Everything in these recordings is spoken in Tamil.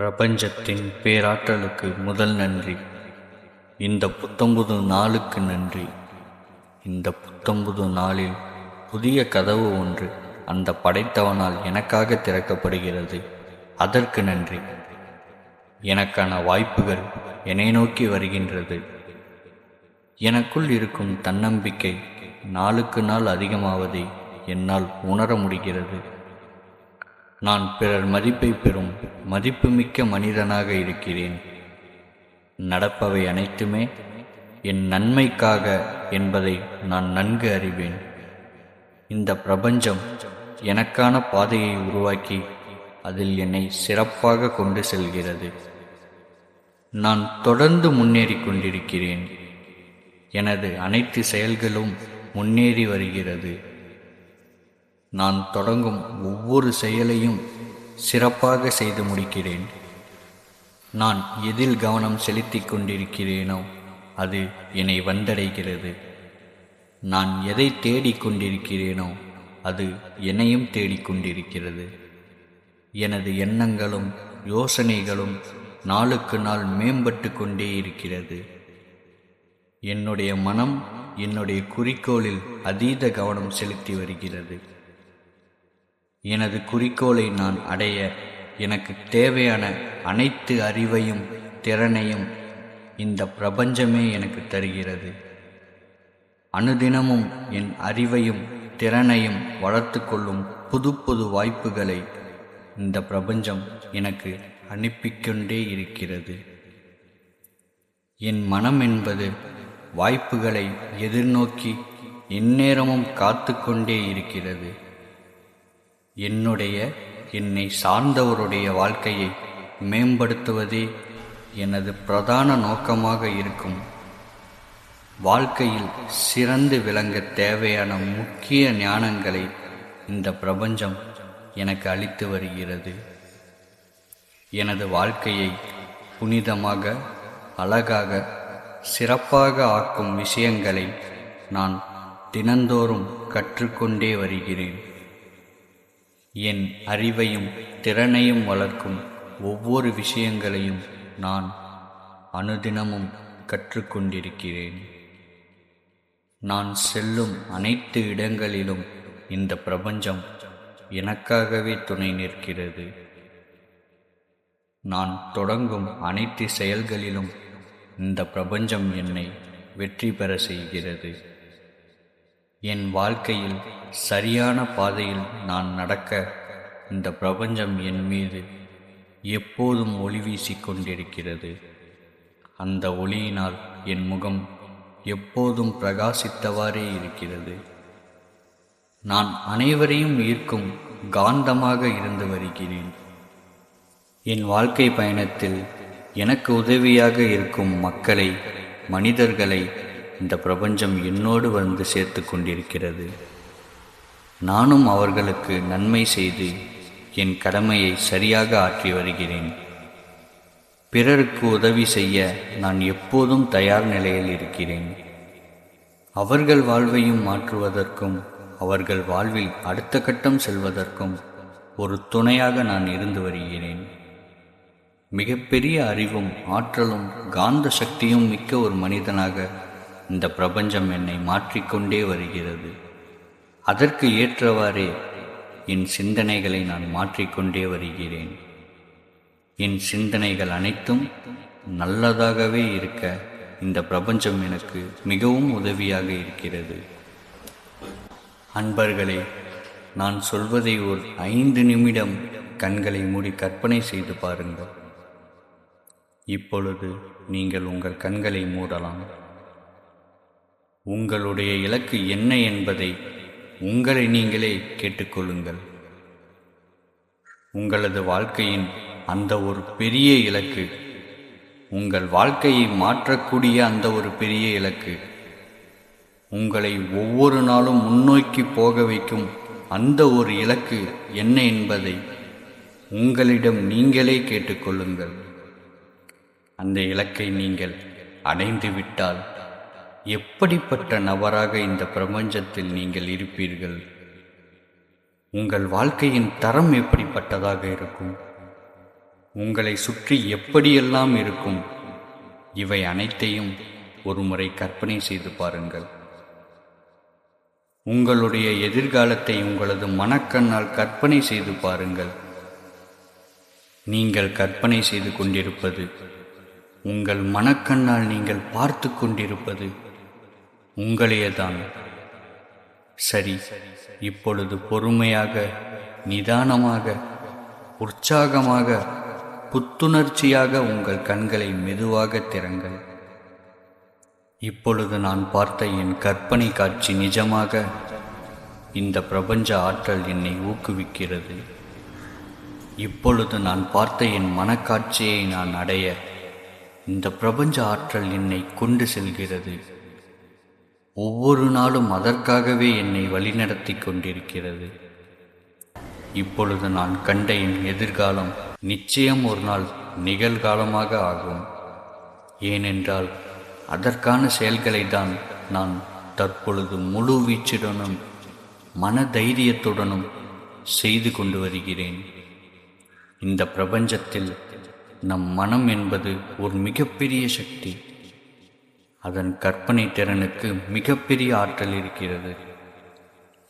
பிரபஞ்சத்தின் பேராற்றலுக்கு முதல் நன்றி. இந்த புத்தம்புது நாளுக்கு நன்றி. இந்த புத்தம்புது நாளில் புதிய கதவு ஒன்று அந்த படைத்தவனால் எனக்காக திறக்கப்படுகிறது. அதற்கு நன்றி. எனக்கான வாய்ப்புகள் என்னை நோக்கி வருகின்றது. எனக்குள் இருக்கும் தன்னம்பிக்கை நாளுக்கு நாள் அதிகமாவதை என்னால் உணர முடிகிறது. நான் பிறர் மதிப்பை பெறும் மதிப்புமிக்க மனிதனாக இருக்கிறேன். நடப்பவை அனைத்துமே என் நன்மைக்காக என்பதை நான் நன்கு அறிவேன். இந்த பிரபஞ்சம் எனக்கான பாதையை உருவாக்கி அதில் என்னை சிறப்பாக கொண்டு செல்கிறது. நான் தொடர்ந்து முன்னேறி கொண்டிருக்கிறேன். எனது அனைத்து செயல்களும் முன்னேறி வருகிறது. நான் தொடங்கும் ஒவ்வொரு செயலையும் சிறப்பாக செய்து முடிக்கிறேன். நான் எதில் கவனம் செலுத்திக் கொண்டிருக்கிறேனோ அது என்னை வந்தடைகிறது. நான் எதை தேடிக் கொண்டிருக்கிறேனோ அது என்னையும் தேடிக்கொண்டிருக்கிறது எனது எண்ணங்களும் யோசனைகளும் நாளுக்கு நாள் மேம்பட்டு கொண்டே இருக்கிறது. என்னுடைய மனம் என்னுடைய குறிக்கோளில் அதீத கவனம் செலுத்தி வருகிறது. எனது குறிக்கோளை நான் அடைய எனக்கு தேவையான அனைத்து அறிவையும் திறனையும் இந்த பிரபஞ்சமே எனக்கு தருகிறது. அனுதினமும் என் அறிவையும் திறனையும் வளர்த்து கொள்ளும் புது புது வாய்ப்புகளை இந்த பிரபஞ்சம் எனக்கு அனுப்பிக்கொண்டே இருக்கிறது. என் மனம் என்பது வாய்ப்புகளை எதிர்நோக்கி எந்நேரமும் காத்து கொண்டே இருக்கிறது. என்னுடைய என்னை சார்ந்தவருடைய வாழ்க்கையை மேம்படுத்துவதே எனது பிரதான நோக்கமாக இருக்கும். வாழ்க்கையில் சிறந்து விளங்க தேவையான முக்கிய ஞானங்களை இந்த பிரபஞ்சம் எனக்கு அளித்து வருகிறது. எனது வாழ்க்கையை புனிதமாக அழகாக சிறப்பாக ஆக்கும் விஷயங்களை நான் தினந்தோறும் கற்றுக்கொண்டே வருகிறேன். என் அறிவையும் திறனையும் வளர்க்கும் ஒவ்வொரு விஷயங்களையும் நான் அனுதினமும் கற்றுக்கொண்டிருக்கிறேன். நான் செல்லும் அனைத்து இடங்களிலும் இந்த பிரபஞ்சம் எனக்காகவே துணை நிற்கிறது. நான் தொடங்கும் அனைத்து செயல்களிலும் இந்த பிரபஞ்சம் என்னை வெற்றி பெற செய்கிறது. என் வாழ்க்கையில் சரியான பாதையில் நான் நடக்க இந்த பிரபஞ்சம் என் மீது எப்போதும் ஒளி வீசிக்கொண்டிருக்கிறது அந்த ஒளியினால் என் முகம் எப்போதும் பிரகாசித்தவாறே இருக்கிறது. நான் அனைவரையும் ஈர்க்கும் காந்தமாக இருந்து வருகிறேன். என் வாழ்க்கை பயணத்தில் எனக்கு உதவியாக இருக்கும் மக்களை மனிதர்களை இந்த பிரபஞ்சம் என்னோடு வந்து சேர்த்து கொண்டிருக்கிறது. நானும் அவர்களுக்கு நன்மை செய்து என் கடமையை சரியாக ஆற்றி வருகிறேன். பிறருக்கு உதவி செய்ய நான் எப்போதும் தயார் நிலையில் இருக்கிறேன். அவர்கள் வாழ்வையும் மாற்றுவதற்கும் அவர்கள் வாழ்வில் அடுத்த கட்டம் செல்வதற்கும் ஒரு துணையாக நான் இருந்து வருகிறேன். மிகப்பெரிய அறிவும் ஆற்றலும் காந்த சக்தியும் மிக்க ஒரு மனிதனாக இந்த பிரபஞ்சம் என்னை மாற்றிக்கொண்டே வருகிறது. அதற்கு ஏற்றவாறே என் சிந்தனைகளை நான் மாற்றிக்கொண்டே வருகிறேன். என் சிந்தனைகள் அனைத்தும் நல்லதாகவே இருக்க இந்த பிரபஞ்சம் எனக்கு மிகவும் உதவியாக இருக்கிறது. அன்பர்களே நான் சொல்வதை ஒரு ஐந்து நிமிடம் கண்களை மூடி கற்பனை செய்து பாருங்கள். இப்பொழுது நீங்கள் உங்கள் கண்களை மூடலாம். உங்களுடைய இலக்கு என்ன என்பதை உங்களை நீங்களே கேட்டுக்கொள்ளுங்கள். உங்களது வாழ்க்கையின் அந்த ஒரு பெரிய இலக்கு உங்கள் வாழ்க்கையை மாற்றக்கூடிய அந்த ஒரு பெரிய இலக்கு உங்களை ஒவ்வொரு நாளும் முன்னோக்கி போக வைக்கும் அந்த ஒரு இலக்கு என்ன என்பதை உங்களிடம் நீங்களே கேட்டுக்கொள்ளுங்கள். அந்த இலக்கை நீங்கள் அடைந்துவிட்டால் எப்படிப்பட்ட நபராக இந்த பிரபஞ்சத்தில் நீங்கள் இருப்பீர்கள்? உங்கள் வாழ்க்கையின் தரம் எப்படிப்பட்டதாக இருக்கும்? உங்களை சுற்றி எப்படியெல்லாம் இருக்கும்? இவை அனைத்தையும் ஒருமுறை கற்பனை செய்து பாருங்கள். உங்களுடைய எதிர்காலத்தை உங்களது மனக்கண்ணால் கற்பனை செய்து பாருங்கள். நீங்கள் கற்பனை செய்து கொண்டிருப்பது உங்கள் மனக்கண்ணால் நீங்கள் பார்த்து கொண்டிருப்பது உங்களையேதான். சரி இப்பொழுது பொறுமையாக நிதானமாக உற்சாகமாக புத்துணர்ச்சியாக உங்கள் கண்களை மெதுவாக திறங்கள். இப்பொழுது நான் பார்த்த என் கற்பனை காட்சி நிஜமாக இந்த பிரபஞ்ச ஆற்றல் என்னை ஊக்குவிக்கிறது. இப்பொழுது நான் பார்த்த என் மனக்காட்சியை நான் அடைய இந்த பிரபஞ்ச ஆற்றல் என்னை கொண்டு செல்கிறது. ஒவ்வொரு நாளும் அதற்காகவே என்னை வழிநடத்தி கொண்டிருக்கிறது. இப்பொழுது நான் கண்ட என் எதிர்காலம் நிச்சயம் ஒரு நாள் நிகழ்காலமாக ஆகும். ஏனென்றால் அதற்கான செயல்களை தான் நான் தற்பொழுது முழு வீச்சுடனும் மன தைரியத்துடனும் செய்து கொண்டு வருகிறேன். இந்த பிரபஞ்சத்தில் நம் மனம் என்பது ஒரு மிகப்பெரிய சக்தி. அதன் கற்பனை திறனுக்கு மிகப்பெரிய ஆற்றல் இருக்கிறது.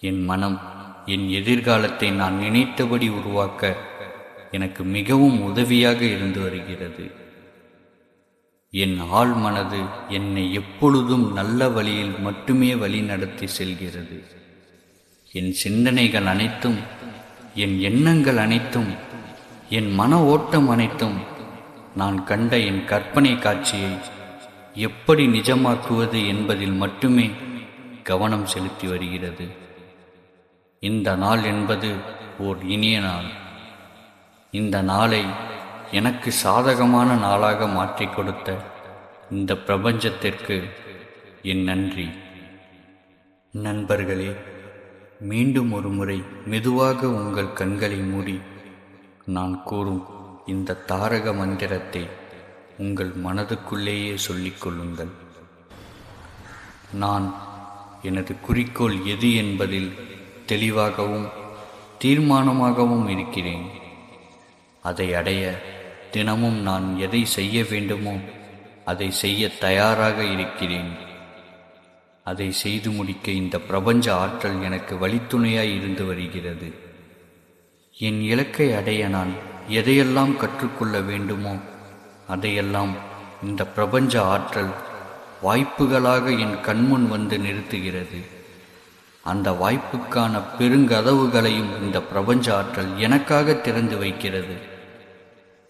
என் மனம் என் எதிர்காலத்தை நான் நினைத்தபடி உருவாக்க எனக்கு மிகவும் உதவியாக இருந்து வருகிறது. என் ஆள் மனது என்னை எப்பொழுதும் நல்ல வழியில் மட்டுமே வழி நடத்தி செல்கிறது. என் சிந்தனைகள் அனைத்தும் என் எண்ணங்கள் அனைத்தும் என் மன ஓட்டம் அனைத்தும் நான் கண்ட என் கற்பனை காட்சியை எப்படி நிஜமாக்குவது என்பதில் மட்டுமே கவனம் செலுத்தி வருகிறது. இந்த நாள் என்பது ஓர் இனிய நாள். இந்த நாளை எனக்கு சாதகமான நாளாக மாற்றி கொடுத்த இந்த பிரபஞ்சத்திற்கு என் நன்றி. நண்பர்களே மீண்டும் ஒரு முறை மெதுவாக உங்கள் கண்களை மூடி நான் கூறும் இந்த தாரக மந்திரத்தை உங்கள் மனதுக்குள்ளேயே சொல்லிக் கொள்ளுங்கள். நான் எனது குறிக்கோள் எது என்பதில் தெளிவாகவும் தீர்மானமாகவும் இருக்கிறேன். அதை அடைய தினமும் நான் எதை செய்ய வேண்டுமோ அதை செய்ய தயாராக இருக்கிறேன். அதை செய்து முடிக்க இந்த பிரபஞ்ச ஆற்றல் எனக்கு வழித்துணையாய் இருந்து வருகிறது. என் இலக்கை அடைய நான் எதையெல்லாம் கற்றுக்கொள்ள வேண்டுமோ அதையெல்லாம் இந்த பிரபஞ்ச ஆற்றல் வாய்ப்புகளாக என் கண்முன் வந்து நிறுத்துகிறது. அந்த வாய்ப்புக்கான பெருங்கதவுகளையும் இந்த பிரபஞ்ச ஆற்றல் எனக்காக திறந்து வைக்கிறது.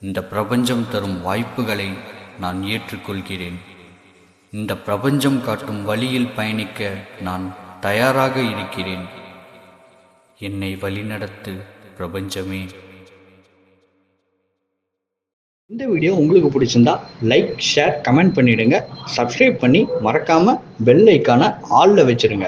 இந்த பிரபஞ்சம் தரும் வாய்ப்புகளை நான் ஏற்றுக்கொள்கிறேன். இந்த பிரபஞ்சம் காட்டும் வழியில் பயணிக்க நான் தயாராக இருக்கிறேன். என்னை வழிநடத்து பிரபஞ்சமே. இந்த வீடியோ உங்களுக்கு பிடிச்சிருந்தா லைக் ஷேர் கமெண்ட் பண்ணிடுங்க. சப்ஸ்கிரைப் பண்ணி மறக்காம பெல் ஐக்கான ஆல்ல வச்சிருங்க.